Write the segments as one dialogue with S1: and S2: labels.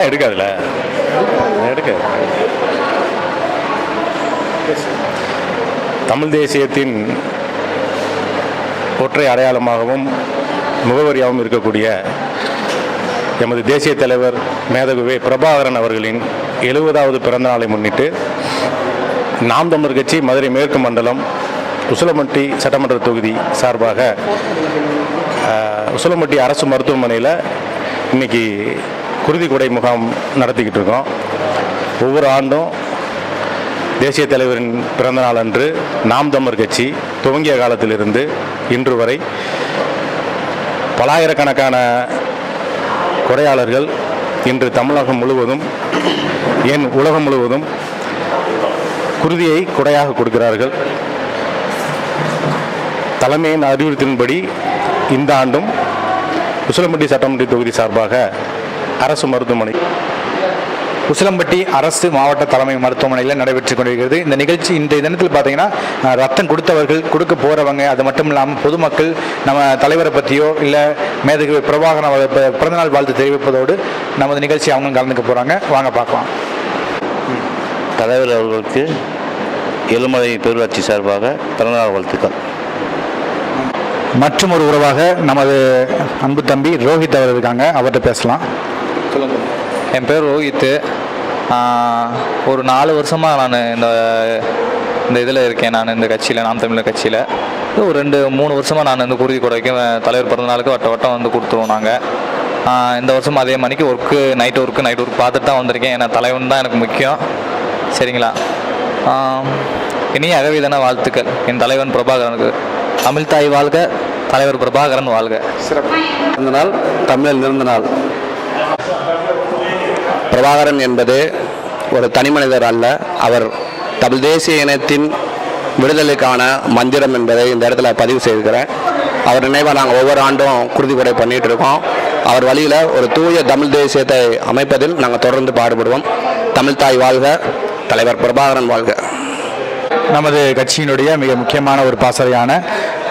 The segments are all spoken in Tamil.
S1: எடுக்காதுல்ல எடுக்காது. தமிழ் தேசியத்தின் ஒற்றை அடையாளமாகவும் முகவரியாகவும் இருக்கக்கூடிய எமது தேசிய தலைவர் மேதகுவே பிரபாகரன் அவர்களின் எழுபதாவது பிறந்த நாளை முன்னிட்டு நாம் தமிழர் கட்சி மதுரை மேற்கு மண்டலம் உசிலம்பட்டி சட்டமன்ற தொகுதி சார்பாக அஹ், அரசு மருத்துவமனையில் இன்னைக்கு குருதி கொடை முகாம் நடத்திக்கிட்டு இருக்கோம். ஒவ்வொரு ஆண்டும் தேசிய தலைவரின் பிறந்தநாள் அன்று நாம் தமிழ் கட்சி துவங்கிய காலத்திலிருந்து இன்று வரை பலாயிரக்கணக்கான கொடையாளர்கள் இன்று தமிழகம் முழுவதும் ஏன் உலகம் முழுவதும் குருதியை கொடையாக கொடுக்கிறார்கள். தலைமையின் அறிவுறுத்தின்படி இந்த ஆண்டும் உசிலம்பட்டி சட்டமன்ற தொகுதி சார்பாக அரசு மருத்துவமனை.
S2: உசிலம்பட்டி அரசு மாவட்ட தலைமை மருத்துவமனையில் நடைபெற்று கொண்டிருக்கிறது. இந்த நிகழ்ச்சி இந்த தினத்தில் பார்த்தீங்கன்னா ரத்தம் கொடுத்தவர்கள் கொடுக்க போகிறவங்க அது மட்டும் இல்லாமல் பொதுமக்கள் நம்ம தலைவரை பற்றியோ இல்லை மேதகு பிரபாகரன் அவர் பிறந்தநாள் வாழ்த்து தெரிவிப்பதோடு நமது நிகழ்ச்சி அவங்க கலந்துக்க போகிறாங்க வாங்க பார்க்கலாம்.
S3: தலைவர் அவர்களுக்கு எழுமலை பேரூராட்சி சார்பாக பிறந்தநாள் வாழ்த்துக்கள்.
S2: மற்றும் ஒரு உறவாக நமது அன்பு தம்பி ரோஹித் அவர் இருக்காங்க. அவர்கிட்ட பேசலாம்.
S4: என் பேர் ரோஹித்து. ஒரு நாலு வருஷமாக நான் இந்த இந்த இதில் இருக்கேன். நான் இந்த கட்சியில் நாம் தமிழர் கட்சியில். ஒரு ரெண்டு மூணு வருஷமாக நான் இந்த குருதி கொடைக்கு தலைவர் பிறந்த நாளுக்கு வட்ட வட்டம் வந்து கொடுத்துருவோம் நாங்கள் இந்த வருஷம் அதே மணிக்கு work night work night work பார்த்துட்டு தான் வந்திருக்கேன். ஏன்னா தலைவன் தான் எனக்கு முக்கியம். சரிங்களா? இனிய அகவிதன வாழ்த்துக்கள். என் தலைவன் பிரபாகரனுக்கு. தமிழ் தாய் வாழ்க தலைவர் பிரபாகரன் வாழ்க.
S3: பிறந்த நாள் தமிழர் நிறந்த நாள் பிரபாகரன் என்பது ஒரு தனிமனிதர் அல்ல. அவர் தமிழ் தேசிய இனத்தின் விடுதலைக்கான மந்திரம் என்பதை இந்த இடத்துல பதிவு செய்திருக்கிறேன். அவர் நினைவாக நாங்கள் ஒவ்வொரு ஆண்டும் குருதிப்படை பண்ணிகிட்டு இருக்கோம் அவர் வழியில் ஒரு தூய தமிழ் தேசியத்தை அமைப்பதில் நாங்கள் தொடர்ந்து பாடுபடுவோம். தமிழ் தாய் வாழ்க தலைவர் பிரபாகரன் வாழ்க.
S2: நமது கட்சியினுடைய மிக முக்கியமான ஒரு பாசறையான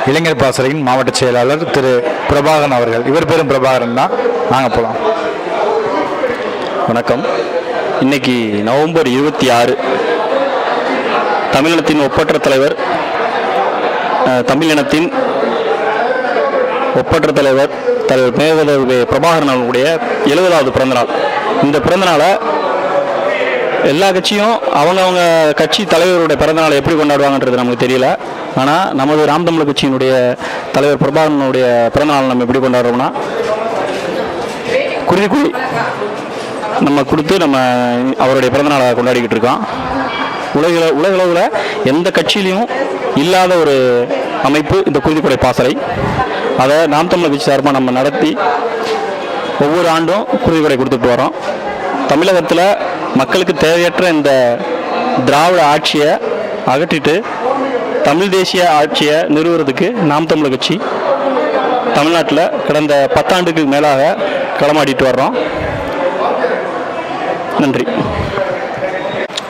S2: இளைஞர் பாசறையின் மாவட்ட செயலாளர் திரு பிரபாகரன் அவர்கள். இவர் பேரும் பிரபாகரன் தான். நாங்கள் போகலாம்
S5: வணக்கம். இன்னைக்கு நவம்பர் இருபத்தி ஆறு. தமிழினத்தின் ஒப்பற்ற தலைவர் தமிழினத்தின் ஒப்பற்ற தலைவர் தலைவர் மேதகு பிரபாகரன் அவர்களுடைய எழுபதாவது பிறந்தநாள். இந்த பிறந்தநாளை எல்லா கட்சியும் அவங்கவங்க கட்சி தலைவருடைய பிறந்தநாளை எப்படி கொண்டாடுவாங்கன்றது நமக்கு தெரியல. ஆனால் நமது ராம் தமிழ் கட்சியினுடைய தலைவர் பிரபாகரனுடைய பிறந்தநாள் நம்ம எப்படி கொண்டாடுறோம்னா குருதிக்குழி நம்ம கொடுத்து நம்ம அவருடைய பிறந்தநாளை கொண்டாடிக்கிட்டு இருக்கோம். உலக உலகளவில் எந்த கட்சியிலையும் இல்லாத ஒரு அமைப்பு இந்த குருதிப்படை பாசறை. அதை நாம் தமிழர் கட்சி சார்பாக நம்ம நடத்தி ஒவ்வொரு ஆண்டும் குருதிப்படை கொடுத்துட்டு வரோம். தமிழகத்தில் மக்களுக்கு தேவையற்ற இந்த திராவிட ஆட்சியை அகற்றிட்டு தமிழ் தேசிய ஆட்சியை நிறுவுறதுக்கு நாம் தமிழர் கட்சி தமிழ்நாட்டில் கடந்த பத்தாண்டுக்கு மேலாக களமாடிட்டு வர்றோம். நன்றி.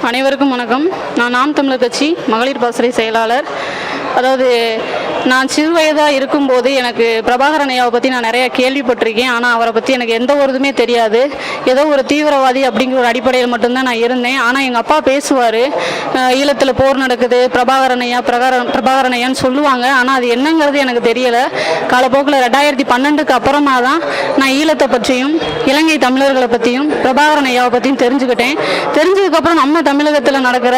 S6: அனைவருக்கும் வணக்கம். நான் நாம் தமிழர் கட்சி மகளிர் பாசறை செயலாளர் அதாவது நான் சிறு வயதாக இருக்கும்போது எனக்கு பிரபாகரன் ஐயாவை பற்றி நான் நிறைய கேள்விப்பட்டிருக்கேன். ஆனால் அவரை பற்றி எனக்கு எந்த ஒரு இதுவுமே தெரியாது. ஏதோ ஒரு தீவிரவாதி அப்படிங்கிற ஒரு அடிப்படையில் மட்டும்தான் நான் இருந்தேன். ஆனால் எங்கள் அப்பா பேசுவார் ஈழத்தில் போர் நடக்குது பிரபாகரன் ஐயா பிரகாரன் பிரபாகரன் ஐயான்னு சொல்லுவாங்க. ஆனால் அது என்னங்கிறது எனக்கு தெரியலை. காலப்போக்கில் ரெண்டாயிரத்தி பன்னெண்டுக்கு அப்புறமா தான் நான் ஈழத்தை பற்றியும் இலங்கை தமிழர்களை பற்றியும் பிரபாகரன் ஐயாவை பற்றியும் தெரிஞ்சுக்கிட்டேன். தெரிஞ்சதுக்கப்புறம் நம்ம தமிழகத்தில் நடக்கிற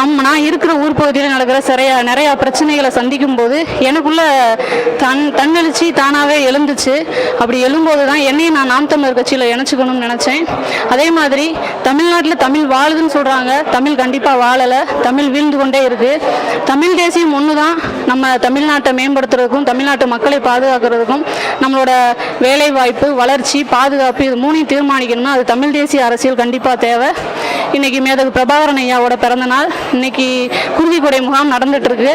S6: நம்ம நான் இருக்கிற ஊர் பகுதியில் நடக்கிற சிறைய நிறையா பிரச்சனை பிரச்சனைகளை சந்திக்கும் போது எனக்குள்ள தன் தன்னெழுச்சி தானாகவே எழுந்துச்சு. அப்படி எழும்போது தான் என்னையும் நான் நாம் தமிழர் கட்சியில் இணைச்சிக்கணும்னு நினச்சேன். அதே மாதிரி தமிழ்நாட்டில் தமிழ் வாழுதுன்னு சொல்கிறாங்க தமிழ் கண்டிப்பாக வாழலை. தமிழ் வீழ்ந்து கொண்டே இருக்குது தமிழ் தேசியம் ஒன்று தான் நம்ம தமிழ்நாட்டை மேம்படுத்துறதுக்கும் தமிழ்நாட்டு மக்களை பாதுகாக்கிறதுக்கும் நம்மளோட வேலைவாய்ப்பு வளர்ச்சி பாதுகாப்பு இது மூணையும் தீர்மானிக்கணும்னா அது தமிழ் தேசிய அரசியல் கண்டிப்பாக தேவை. இன்னைக்கு மேதகு பிரபாகரன் ஐயாவோட பிறந்த நாள். இன்னைக்கு குருதிக்குடை முகாம் நடந்துட்டு இருக்கு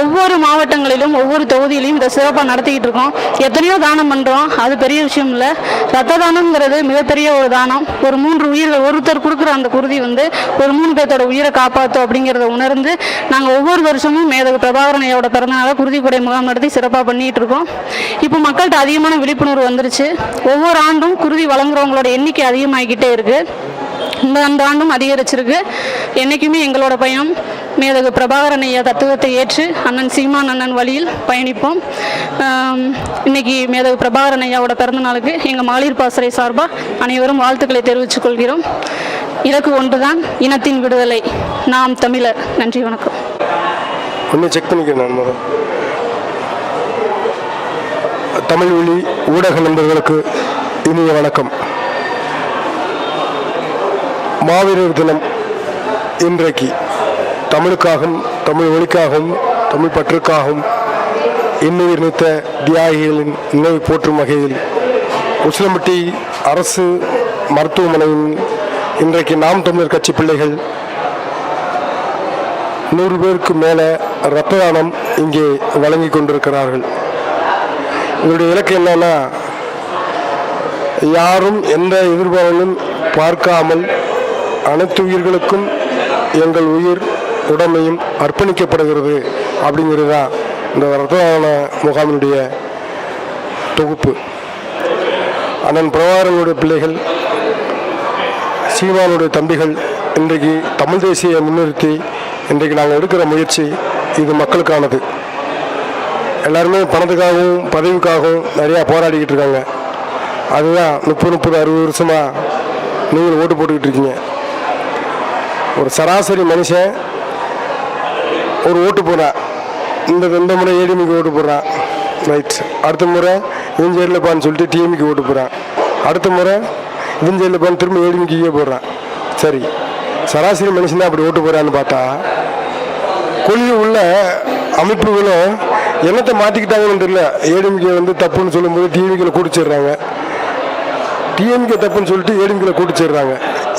S6: ஒவ்வொரு மாவட்டங்களிலும் ஒவ்வொரு தொகுதியிலையும் இதை சிறப்பாக நடத்திக்கிட்டு இருக்கோம். எத்தனையோ தானம் பண்ணுறோம் அது பெரிய விஷயம் இல்லை. ரத்த தானம்ங்கிறது மிகப்பெரிய ஒரு தானம். ஒரு மூன்று உயிர்கள் ஒருத்தர் கொடுக்குற அந்த குருதி வந்து ஒரு மூணு பேர்த்தோட உயிரை காப்பாற்றும் அப்படிங்கிறத உணர்ந்து நாங்கள் ஒவ்வொரு வருஷமும் மேதகு பிரபாகரன் ஐயாவோட பிறந்தநாளை குருதிக்குடை முகாம் நடத்தி சிறப்பாக பண்ணிட்டு இருக்கோம். இப்போ மக்கள்கிட்ட அதிகமான விழிப்புணர்வு வந்துருச்சு. ஒவ்வொரு ஆண்டும் குருதி வழங்குறவங்களோட எண்ணிக்கை அதிகமாகிக்கிட்டே இருக்குது இந்த அந்த ஆண்டும் அதிகரிச்சிருக்கு. என்றைக்குமே எங்களோட பயணம் மேதகு பிரபாகரன் ஐயா தத்துவத்தை ஏற்று அண்ணன் சீமான் அண்ணன் வழியில் பயணிப்போம். இன்னைக்கு மேதகு பிரபாகரன் ஐயாவோட பிறந்த நாளுக்கு எங்கள் மகளிர் பாசறை சார்பாக அனைவரும் வாழ்த்துக்களை தெரிவித்துக் கொள்கிறோம். இலக்கு ஒன்றுதான் இனத்தின் விடுதலை. நாம் தமிழர். நன்றி வணக்கம்.
S7: ஒன்று செக் பண்ணிக்கிறேன் நான் தமிழ் ஒளி ஊடக நண்பர்களுக்கு இனிய வணக்கம். மாவீரர் தினம் இன்றைக்கு தமிழுக்காகவும் தமிழ் ஒழிக்காகவும் தமிழ் பற்றுக்காகவும் இன்னுயிர் நீத்த தியாகிகளின் நினைவு போற்றும் வகையில் உசிலம்பட்டி அரசு மருத்துவமனையின் இன்றைக்கு நாம் தமிழர் கட்சி பிள்ளைகள் நூறு பேருக்கு மேலே இரத்த தானம் இங்கே வழங்கி கொண்டிருக்கிறார்கள். இவருடைய இலக்கு என்னன்னா யாரும் எந்த எதிர்பார்ப்பும் பார்க்காமல் அனைத்து உயிர்களுக்கும் எங்கள் உயிர் உடமையும் அர்ப்பணிக்கப்படுகிறது அப்படிங்கிறது தான் இந்த ரத்த முகாமினுடைய தொகுப்பு. அண்ணன் பிரபாகரனுடைய பிள்ளைகள் சீமானுடைய தம்பிகள் இன்றைக்கு தமிழ் தேசிய முன்னிறுத்தி இன்றைக்கு நாங்கள் எடுக்கிற முயற்சி இது மக்களுக்கானது. எல்லாருமே பணத்துக்காகவும் பதவிக்காகவும் நிறையா போராடிக்கிட்டு இருக்காங்க. அதுதான் முப்பது முப்பது அறுபது வருஷமாக நீங்கள் ஓட்டு போட்டுக்கிட்டு இருக்கீங்க. ஒரு சராசரி மனுஷன் ஒரு ஓட்டு போடுறான். இந்த இந்த முறை ஏடிஎம்க்கு ஓட்டு போடுறான். ரைட் அடுத்த முறை இவன் பான்னு சொல்லிட்டு டிஎம்க்கு ஓட்டு போடுறான். அடுத்த முறை இவன் ஜெயிலப்பான்னு திரும்ப ஏடிஎம்கியே போடுறான். சரி. சராசரி மனுஷன் அப்படி ஓட்டு போகிறான்னு பார்த்தா கொள்கை உள்ள அமைப்புகளும் என்னத்தை மாற்றிக்கிட்டாங்கன்னு தெரியல. ஏடிஎம்கே வந்து தப்புன்னு சொல்லும்போது டிஎம்கேல கூட்டிச்சிடுறாங்க டிஎம்கே தப்புன்னு சொல்லிட்டு ஏடிஎம்கேல கூட்டிச்சிடுறாங்க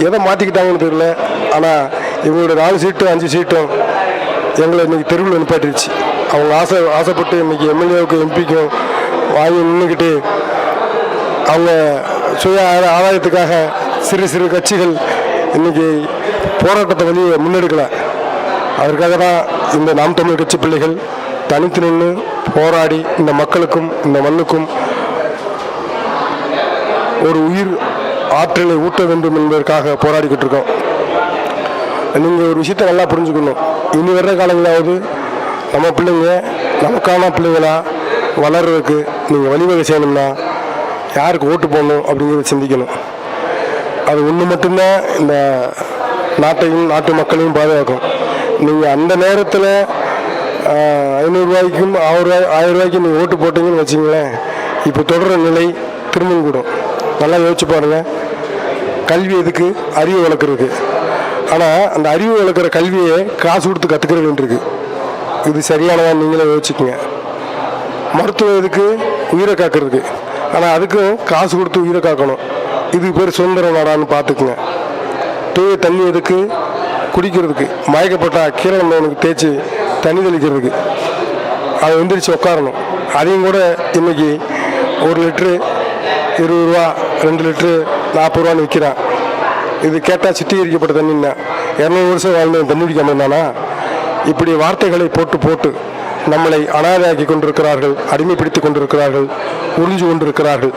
S7: எதை மாற்றிக்கிட்டாங்கன்னு தெரியல. ஆனால் இவங்களோட நாலு சீட்டும் அஞ்சு சீட்டும் எங்களை இன்னைக்கு தெருவில் நிப்பாட்டிருச்சு. அவங்க ஆசை ஆசைப்பட்டு இன்னைக்கு எம்எல்ஏவுக்கும் எம்பிக்கும் வாங்கி நின்றுக்கிட்டு அவங்க சுய ஆதாயத்துக்காக சிறு சிறு கட்சிகள் இன்னைக்கு போராட்டத்தை வழியை முன்னெடுக்கலை. அதற்காக தான் இந்த நாம் தமிழ் கட்சி பிள்ளைகள் தனித்து நின்று போராடி இந்த மக்களுக்கும் இந்த மண்ணுக்கும் ஒரு உயிர் ஆற்றலை ஊட்ட வேண்டும் என்பதற்காக போராடிக்கிட்டு இருக்கோம். நீங்கள் ஒரு விஷயத்தை நல்லா புரிஞ்சுக்கணும். இனி வர்ற காலங்களாவது நம்ம பிள்ளைங்க நமக்கான பிள்ளைங்களா வளர்றதுக்கு நீங்கள் வழிவகை செய்யணும்னா யாருக்கு ஓட்டு போடணும் அப்படிங்கிறத சிந்திக்கணும். அது ஒன்று மட்டும்தான் இந்த நாட்டையும் நாட்டு மக்களையும் பாதுகாக்கும். நீங்கள் அந்த நேரத்தில் ஐநூறுரூவாய்க்கும் ஆயிரம் ஆயிரம் ரூபாய்க்கு நீங்கள் ஓட்டு போட்டீங்கன்னு வச்சிங்களேன் இப்போ தொடர நிலை திரும்பவும் கூடும். நல்லா யோசிச்சு பாருங்கள் கல்வி எதுக்கு? அறிவு வளர்க்குறதுக்கு. ஆனால் அந்த அறிவு வளர்க்குற கல்வியை காசு கொடுத்து கற்றுக்கிற வேண்டியிருக்கு இது சரியானதான் நீங்களே யோசிச்சுக்கோங்க. மருத்துவம் எதுக்கு? உயிரை காக்கிறதுக்கு. ஆனால் அதுக்கும் காசு கொடுத்து உயிரை காக்கணும். இதுக்கு பேர் சுதந்திர நாடான்னு பார்த்துக்குங்க. தூய தண்ணி எதுக்கு? குடிக்கிறதுக்கு. மயக்கப்பட்டால் கீரை வந்தவனுக்கு தேய்ச்சி தண்ணி தெளிக்கிறதுக்கு. அதை எந்திரிச்சு உட்காரணும். அதையும் கூட இன்னைக்கு ஒரு லிட்ரு இருபது ரூபா ரெண்டு லிட்ரு நாற்பது ரூபான்னு விற்கிறேன் இது கேட்டால் சுத்திகரிக்கப்பட்ட தண்ணின்னா இரநூறு வருஷம் வாழ்ந்து தண்ணி குடிக்காம இப்படி வார்த்தைகளை போட்டு போட்டு நம்மளை அனாதையாக்கி கொண்டிருக்கிறார்கள் அடிமைப்படுத்தி கொண்டிருக்கிறார்கள் உறிஞ்சு கொண்டிருக்கிறார்கள்.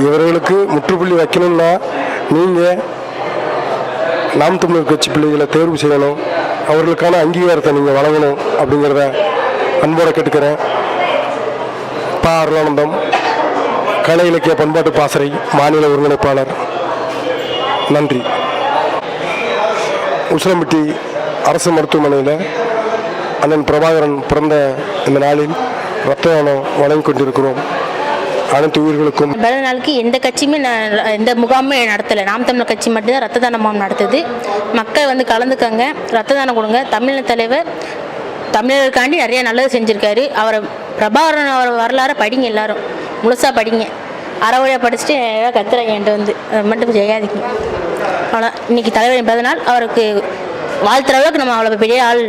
S7: இவர்களுக்கு முற்றுப்புள்ளி வைக்கணும்னா நீங்கள் நாம் தமிழர் கட்சி பிள்ளைகளை தேர்வு செய்யணும் அவர்களுக்கான அங்கீகாரத்தை நீங்கள் வழங்கணும் அப்படிங்கிறத அன்போடு கேட்டுக்கிறேன். பா. அருளானந்தம் கலை இலக்கிய பண்பாட்டு பாசறை மாநில ஒருங்கிணைப்பாளர். நன்றி. உசிலம்பட்டி அரசு மருத்துவமனையில் அண்ணன் பிரபாகரன் பிறந்த இந்த நாளில் ரத்த தானம் வழங்கி கொண்டிருக்கிறோம். அனைத்து உயிர்களுக்கும்
S8: பிறந்த நாளுக்கு எந்த கட்சியுமே நான் எந்த முகாமுமே நடத்தலை. நாம் தமிழர் கட்சி மட்டும்தான் ரத்த தான முகாம் நடத்துது. மக்கள் வந்து கலந்துக்கங்க. ரத்த தானம் கொடுங்க. தமிழக தலைவர் தமிழருக்காண்டி நிறைய நல்லது செஞ்சுருக்காரு. அவரை பிரபாகரன் அவர் வரலாறு படிங்க எல்லாரும். முழுசாக படிங்க. அறவழியாக படிச்சுட்டு கத்துறாங்க என்கிட்ட வந்து அதை மட்டும் செய்யாதீங்க ஆனால் இன்றைக்கி தலைவரின் பிறந்தநாள் அவருக்கு வாழ்த்துற அளவுக்கு நம்ம அவ்வளோ பெரிய ஆள்